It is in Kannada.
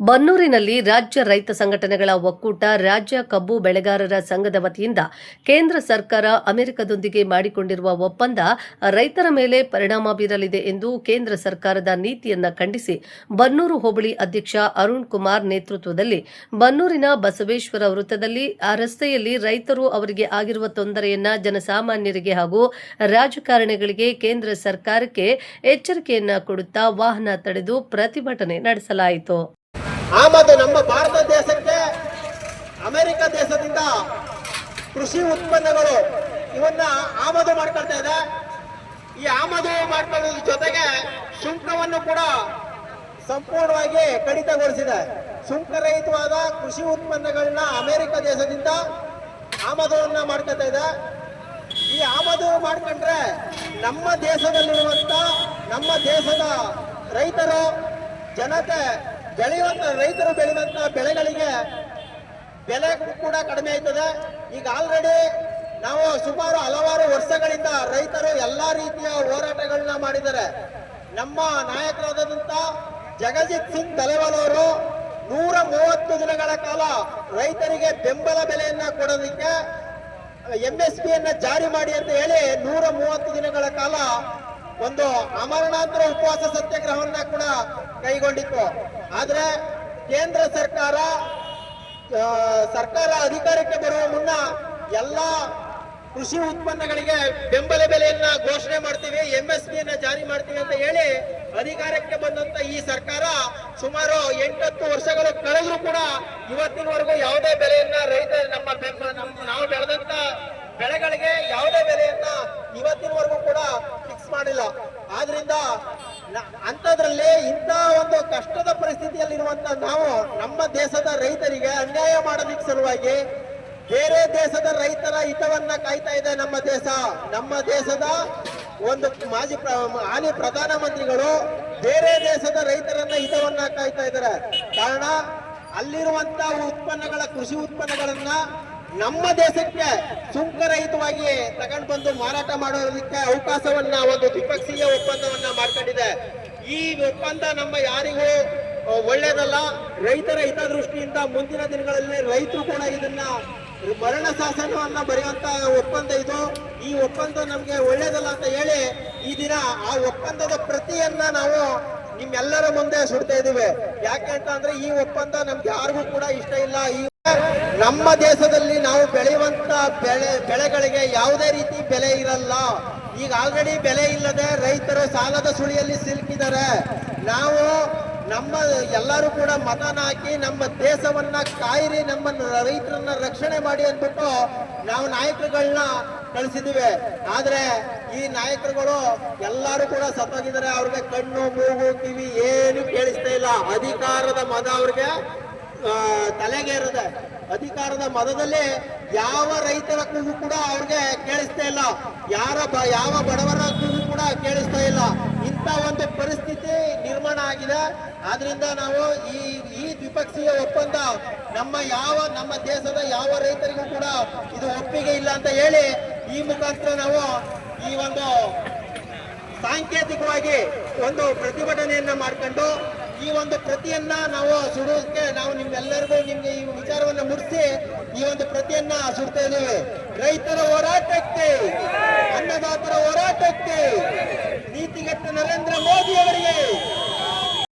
ಬನ್ನೂರಿನಲ್ಲಿ ರಾಜ್ಯ ರೈತ ಸಂಘಟನೆಗಳ ಒಕ್ಕೂಟ ರಾಜ್ಯ ಕಬ್ಬು ಬೆಳೆಗಾರರ ಸಂಘದ ವತಿಯಿಂದ ಕೇಂದ್ರ ಸರ್ಕಾರ ಅಮೆರಿಕದೊಂದಿಗೆ ಮಾಡಿಕೊಂಡಿರುವ ಒಪ್ಪಂದ ರೈತರ ಮೇಲೆ ಪರಿಣಾಮ ಬೀರಲಿದೆ ಎಂದು ಕೇಂದ್ರ ಸರ್ಕಾರದ ನೀತಿಯನ್ನ ಖಂಡಿಸಿ ಬನ್ನೂರು ಹೋಬಳಿ ಅಧ್ಯಕ್ಷ ಅರುಣ್ ಕುಮಾರ್ ನೇತೃತ್ವದಲ್ಲಿ ಬನ್ನೂರಿನ ಬಸವೇಶ್ವರ ವೃತ್ತದಲ್ಲಿ, ಆ ರಸ್ತೆಯಲ್ಲಿ ರೈತರು ಅವರಿಗೆ ಆಗಿರುವ ತೊಂದರೆಯನ್ನ ಜನಸಾಮಾನ್ಯರಿಗೆ ಹಾಗೂ ರಾಜಕಾರಣಿಗಳಿಗೆ ಕೇಂದ್ರ ಸರ್ಕಾರಕ್ಕೆ ಎಚ್ಚರಿಕೆಯನ್ನ ಕೊಡುತ್ತಾ ವಾಹನ ತಡೆದು ಪ್ರತಿಭಟನೆ ನಡೆಸಲಾಯಿತು. ಆಮದು ನಮ್ಮ ಭಾರತ ದೇಶಕ್ಕೆ ಅಮೆರಿಕ ದೇಶದಿಂದ ಕೃಷಿ ಉತ್ಪನ್ನಗಳು ಇವನ್ನ ಆಮದು ಮಾಡ್ಕೊಳ್ತಾ ಇದೆ. ಈ ಆಮದು ಮಾಡ್ಕೊಳ್ಳೋದ್ರ ಜೊತೆಗೆ ಸುಂಕವನ್ನು ಕೂಡ ಸಂಪೂರ್ಣವಾಗಿ ಕಡಿತಗೊಳಿಸಿದೆ. ಸುಂಕರಹಿತವಾದ ಕೃಷಿ ಉತ್ಪನ್ನಗಳನ್ನ ಅಮೆರಿಕ ದೇಶದಿಂದ ಆಮದುವನ್ನ ಮಾಡ್ಕೊಳ್ತಾ ಇದೆ. ಈ ಆಮದು ಮಾಡ್ಕೊಂಡ್ರೆ ನಮ್ಮ ದೇಶದಲ್ಲಿರುವಂತ ನಮ್ಮ ದೇಶದ ರೈತರು, ಜನತೆ ಬೆಳೆಯುವಂತ ರೈತರು ಬೆಳೆಯುವಂತ ಬೆಳೆಗಳಿಗೆ ಬೆಲೆ ಕೂಡ ಕಡಿಮೆ ಆಯ್ತದೆ. ಈಗ ಆಲ್ರೆಡಿ ನಾವು ಸುಮಾರು ಹಲವಾರು ವರ್ಷಗಳಿಂದ ರೈತರು ಎಲ್ಲಾ ರೀತಿಯ ಹೋರಾಟಗಳನ್ನ ಮಾಡಿದ್ದಾರೆ. ನಮ್ಮ ನಾಯಕರಾದಂತ ಜಗಜಿತ್ ಸಿಂಗ್ ತಲೆವಾಲ್ ಅವರು ನೂರ ಮೂವತ್ತು ದಿನಗಳ ಕಾಲ ರೈತರಿಗೆ ಬೆಂಬಲ ಬೆಲೆಯನ್ನ ಕೊಡೋದಕ್ಕೆ ಎಂ ಎಸ್ ಪಿಯನ್ನ ಜಾರಿ ಮಾಡಿ ಅಂತ ಹೇಳಿ ನೂರ ಮೂವತ್ತು ದಿನಗಳ ಕಾಲ ಒಂದು ಅಮರಣಾಂತರ ಉಪವಾಸ ಸತ್ಯಾಗ್ರಹವನ್ನ ಕೂಡ ಕೈಗೊಂಡಿತ್ತು. ಆದ್ರೆ ಕೇಂದ್ರ ಸರ್ಕಾರ ಸರ್ಕಾರ ಅಧಿಕಾರಕ್ಕೆ ಬರುವ ಮುನ್ನ ಎಲ್ಲ ಕೃಷಿ ಉತ್ಪನ್ನಗಳಿಗೆ ಬೆಂಬಲ ಬೆಲೆಯನ್ನ ಘೋಷಣೆ ಮಾಡ್ತೀವಿ ಎಂ ಜಾರಿ ಮಾಡ್ತೀವಿ ಅಂತ ಹೇಳಿ ಅಧಿಕಾರಕ್ಕೆ ಬಂದಂತ ಈ ಸರ್ಕಾರ ಸುಮಾರು ಎಂಟತ್ತು ವರ್ಷಗಳು ಕಳೆದ್ರು ಕೂಡ ಇವತ್ತಿನವರೆಗೂ ಯಾವುದೇ ಬೆಲೆಯನ್ನ ರೈತ ನಮ್ಮ ನಾವು ಬೆಳೆದಂತ ಬೆಳೆಗಳಿಗೆ ಯಾವುದೇ ಬೆಲೆಯನ್ನ ಇವತ್ತಿನವರೆಗೂ ಕೂಡ ಫಿಕ್ಸ್ ಮಾಡಿಲ್ಲ ಆದ್ರಿಂದ ನ- ಅಂಥದ್ರಲ್ಲಿ ಇಂಥ ಒಂದು ಕಷ್ಟದ ಪರಿಸ್ಥಿತಿಯಲ್ಲಿರುವಂತ ನಾವು ನಮ್ಮ ದೇಶದ ರೈತರಿಗೆ ಅನ್ಯಾಯ ಮಾಡಲಿಕ್ಕೆ ಸಲುವಾಗಿ ಬೇರೆ ದೇಶದ ರೈತರ ಹಿತವನ್ನ ಕಾಯ್ತಾ ಇದೆ ನಮ್ಮ ದೇಶ. ನಮ್ಮ ದೇಶದ ಒಂದು ಮಾಜಿ ಪ್ರ- ಪ್ರಧಾನ ಪ್ರಧಾನಮಂತ್ರಿಗಳು ಬೇರೆ ದೇಶದ ರೈತರನ್ನ ಹಿತವನ್ನ ಕಾಯ್ತಾ ಇದ್ದಾರೆ. ಕಾರಣ ಅಲ್ಲಿರುವಂತ ಉತ್ಪನ್ನಗಳ, ಕೃಷಿ ಉತ್ಪನ್ನಗಳನ್ನ ನಮ್ಮ ದೇಶಕ್ಕೆ ಸುಂಕರಹಿತವಾಗಿ ತಗೊಂಡು ಬಂದು ಮಾರಾಟ ಮಾಡೋದಕ್ಕೆ ಅವಕಾಶವನ್ನ, ಒಂದು ದ್ವಿಪಕ್ಷೀಯ ಒಪ್ಪಂದವನ್ನ ಮಾಡ್ಕೊಂಡಿದೆ. ಈ ಒಪ್ಪಂದ ನಮ್ಮ ಯಾರಿಗೂ ಆ, ಒಳ್ಳೇದಲ್ಲ ರೈತರ ಹಿತದೃಷ್ಟಿಯಿಂದ ಮುಂದಿನ ದಿನಗಳಲ್ಲಿ ರೈತರು ಕೂಡ ಇದನ್ನ ಮರಣ ಶಾಸನವನ್ನ ಬರೆಯುವಂತ ಒಪ್ಪಂದ ಇದು. ಈ ಒಪ್ಪಂದ ನಮ್ಗೆ ಒಳ್ಳೇದಲ್ಲ ಅಂತ ಹೇಳಿ ಈ ದಿನ ಆ ಒಪ್ಪಂದದ ಪ್ರತಿಯನ್ನ ನಾವು ನಿಮ್ಮೆಲ್ಲರ ಮುಂದೆ ಸುಡ್ತಾ ಇದೀವಿ ಯಾಕೆ ಅಂತ ಅಂದ್ರೆ ಈ ಒಪ್ಪಂದ ನಮ್ಗೆ ಯಾರಿಗೂ ಕೂಡ ಇಷ್ಟ ಇಲ್ಲ. ಈ ನಮ್ಮ ದೇಶದಲ್ಲಿ ನಾವು ಬೆಳೆಯುವಂತ ಬೆಳೆ ಬೆಳೆಗಳಿಗೆ ಯಾವುದೇ ರೀತಿ ಬೆಲೆ ಇರಲ್ಲ. ಈಗ ಆಲ್ರೆಡಿ ಬೆಲೆ ಇಲ್ಲದೆ ರೈತರು ಸಾಲದ ಸುಳಿಯಲ್ಲಿ ಸಿಲುಕಿದ್ದಾರೆ. ನಾವು ನಮ್ಮ ಎಲ್ಲರೂ ಕೂಡ ಮತನ ಹಾಕಿ ನಮ್ಮ ದೇಶವನ್ನ ಕಾಯಿರಿ, ನಮ್ಮ ರೈತರನ್ನ ರಕ್ಷಣೆ ಮಾಡಿ ಅಂದ್ಬಿಟ್ಟು ನಾವು ನಾಯಕರುಗಳನ್ನ ಕಳಿಸಿದ್ದೀವಿ ಆದ್ರೆ ಈ ನಾಯಕರುಗಳು ಎಲ್ಲರೂ ಕೂಡ ಸತ್ತೋಗಿದ್ದಾರೆ. ಅವ್ರಿಗೆ ಕಣ್ಣು, ಮೂಗು, ಕಿವಿ ಏನು ಕೇಳಿಸ್ತಾ ಇಲ್ಲ. ಅಧಿಕಾರದ ಮದ ಅವ್ರಿಗೆ ತಲೆಗೆ ತಲೆಗೇರದೆ ಅಧಿಕಾರದ ಮದದಲ್ಲಿ ಯಾವ ರೈತರ ಕೂಗು ಕೂಡ ಅವ್ರಿಗೆ ಕೇಳಿಸ್ತಾ ಇಲ್ಲ. ಯಾರ ಯಾವ ಬಡವರ ಕೂಗು ಕೂಡ ಕೇಳಿಸ್ತಾ ಇಲ್ಲ. ಇಂಥ ಒಂದು ಪರಿಸ್ಥಿತಿ ನಿರ್ಮಾಣ ಆಗಿದೆ. ಆದ್ರಿಂದ ನಾವು ಈ ಈ ದ್ವಿಪಕ್ಷೀಯ ಒಪ್ಪಂದ ನಮ್ಮ ಯಾವ, ನಮ್ಮ ದೇಶದ ಯಾವ ರೈತರಿಗೂ ಕೂಡ ಇದು ಒಪ್ಪಿಗೆ ಇಲ್ಲ ಅಂತ ಹೇಳಿ ಈ ಮುಖಾಂತರ ನಾವು ಈ ಒಂದು ಸಾಂಕೇತಿಕವಾಗಿ ಒಂದು ಪ್ರತಿಭಟನೆಯನ್ನ ಮಾಡ್ಕೊಂಡು ಈ ಒಂದು ಪ್ರತಿಯನ್ನ ನಾವು ಸುಡೋದಕ್ಕೆ ನಾವು ನಿಮ್ಗೆಲ್ಲರಿಗೂ ನಿಮ್ಗೆ ಈ ವಿಚಾರವನ್ನ ಮುಡಿಸಿ ಈ ಒಂದು ಪ್ರತಿಯನ್ನ ಸುಡ್ತಾ ಇದ್ದೀವಿ. ರೈತರ ಹೋರಾಟಕ್ಕೆ ಹೋರಾಟಕ್ಕೆ ನೀತಿಗೆಟ್ಟ ನರೇಂದ್ರ ಮೋದಿ ಅವರಿಗೆ